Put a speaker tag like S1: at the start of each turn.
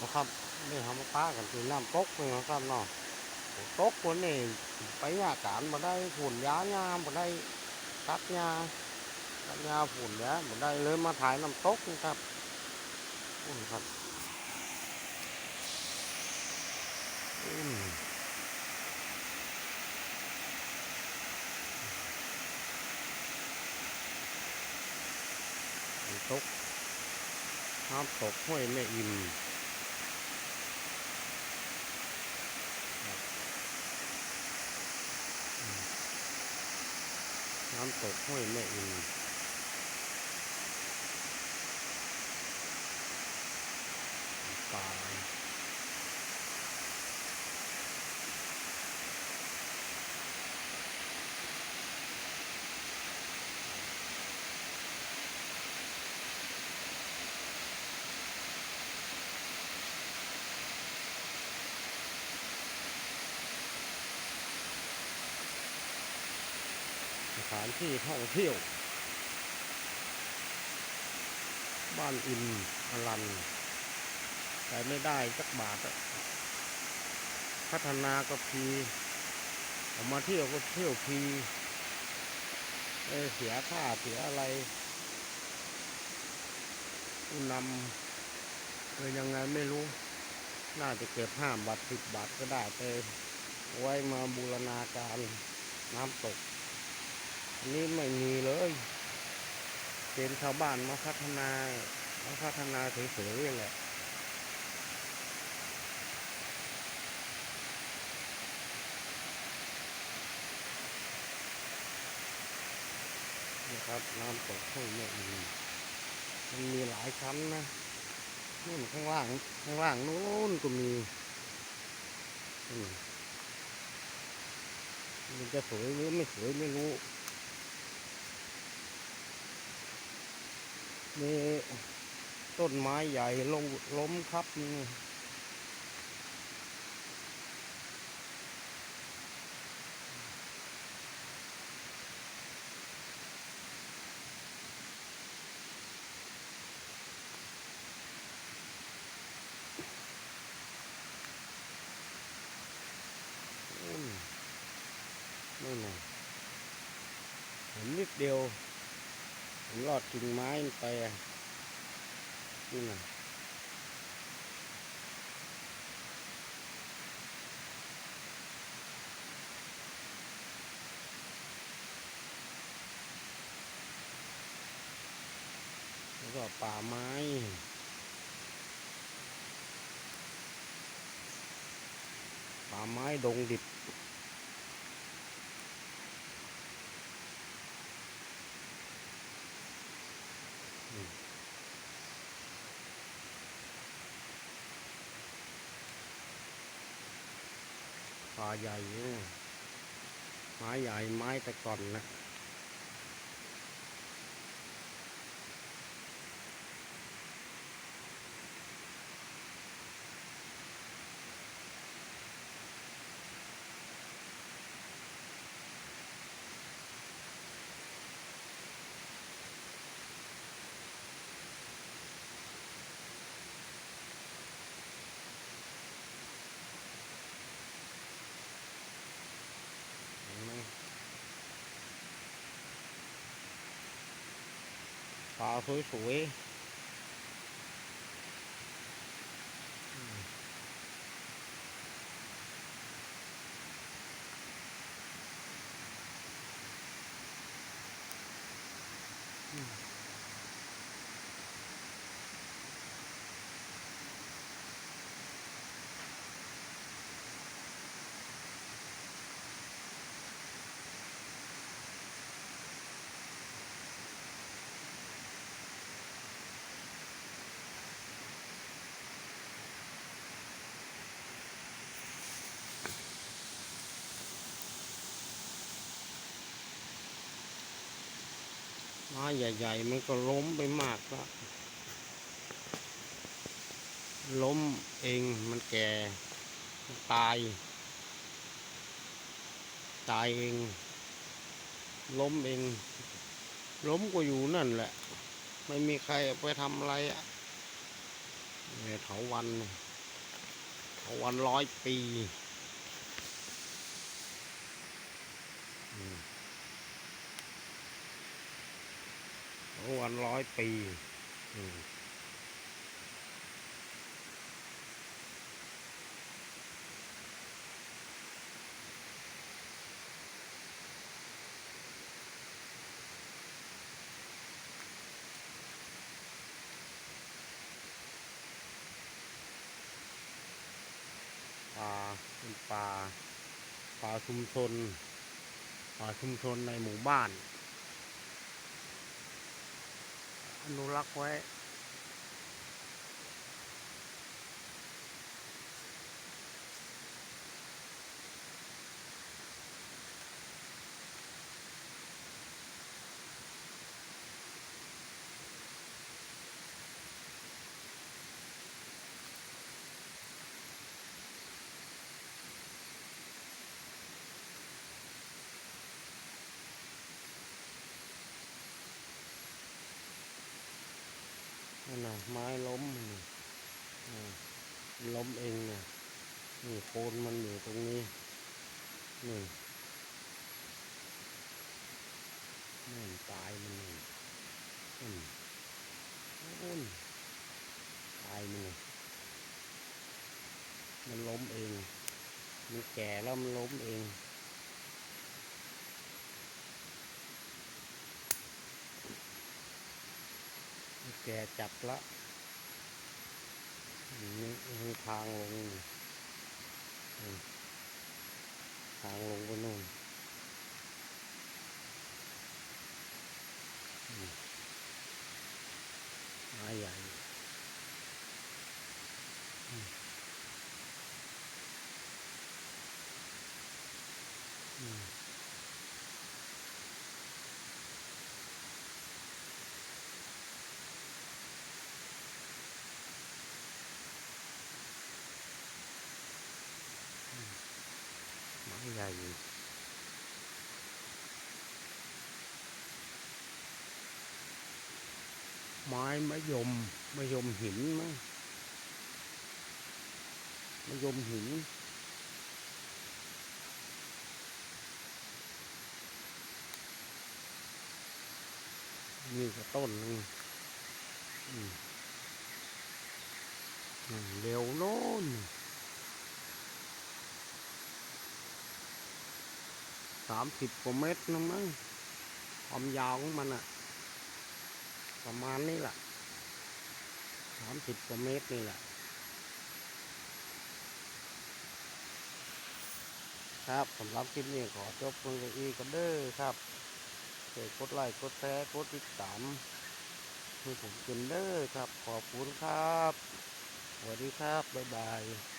S1: นะครับนี่ทำป้ากันคือน้ำตกเลยนะครับเนาะตกคนนี่ไปหาการมาได้ผุนยาหญ้ามาได้ตัดหญ้าตัดหญ้าผุนยามาได้เลยมาถ่ายน้ำตกนะครับอืมครับอืมตกน้ำตกห้วยแม่อิ่ม น้ำตกห้วยแม่อินป่าส ถานที่ท่องเที่ยว บ้านอินอลันใช้ไม่ได้สักบาทพัฒนาก็พีออกมาเที่ยวก็เที่ยวพีเเสียค่าเสียอะไรผู้นำเออยังไงไม่รู้ น่าจะเก็บห้าบาทสิบบาทก็ได้แต่ไว้มาบูรณาการน้ำตก นนี้ไม่มีเลยเป็นชาวบ้านมาพัฒนามาพัฒนาเฉยๆอย่างแหละนะครับน้ำตกห้วยแม่อินมันมีหลายชั้นนะนู่นข้างล่างข้างล่างนู้นก็มีมันจะสวยหรือไม่สวยไม่รู้ มีต้นไม้ใหญ่ลงล้มครับนี่นั่นน่ะเห็นนิดเดียว ผมรอดกิ่งไม้ไปนี่นะแล้วก็ป่าไม้ป่าไม้ดงดิบ ใหญ่ ไม้ใหญ่ไม้แต่ก่อนนะ ป่าสว ไม้ใหญ่ ๆ มันก็ล้มไปมากแล้วล้มเองมันแก่ตาย ตายเอง ล้มเอง ล้มก็อยู่นั่นแหละ ไม่มีใครไปทำอะไรอะเนี่ยเถาวันเนี่ยวันร้อยปี วันร้อยปีป่าเป็นป่าป่าชุมชนป่าชุมชนในหมู่บ้าน อนุรักษ์ไว้ ไม้ล้มนี่ล้มเองเนี่ยนี่โคนมันอยู่ตรงนี้นี่นี่ตายมันนี่อืมอุ้นตายมันเลยมันล้มเอง มันแก่แล้วมันล้มเอง แก่จัดละมีมีทางลงทางลงไปนู่นมไม้ใหญ่ ใหญ่อยู่ไม้มะยมมะยมหินมั้งมะยมหินนี่ก็ต้นหนึงอืมนั่นเร็วโน่น สามสิบกว่าเมตรนะมั้งความยาวของมันอะประมาณนี้แหละสามสิบกว่าเมตรนี่แหละครับสำหรับคลิปนี้ขอจบเพียงเท่านี้กันเด้อครับช่วยกดไลค์กดแชร์กดติดตามให้ผมกินเด้อครับ ขอบคุณครับสวัสดีครับ บ๊ายบาย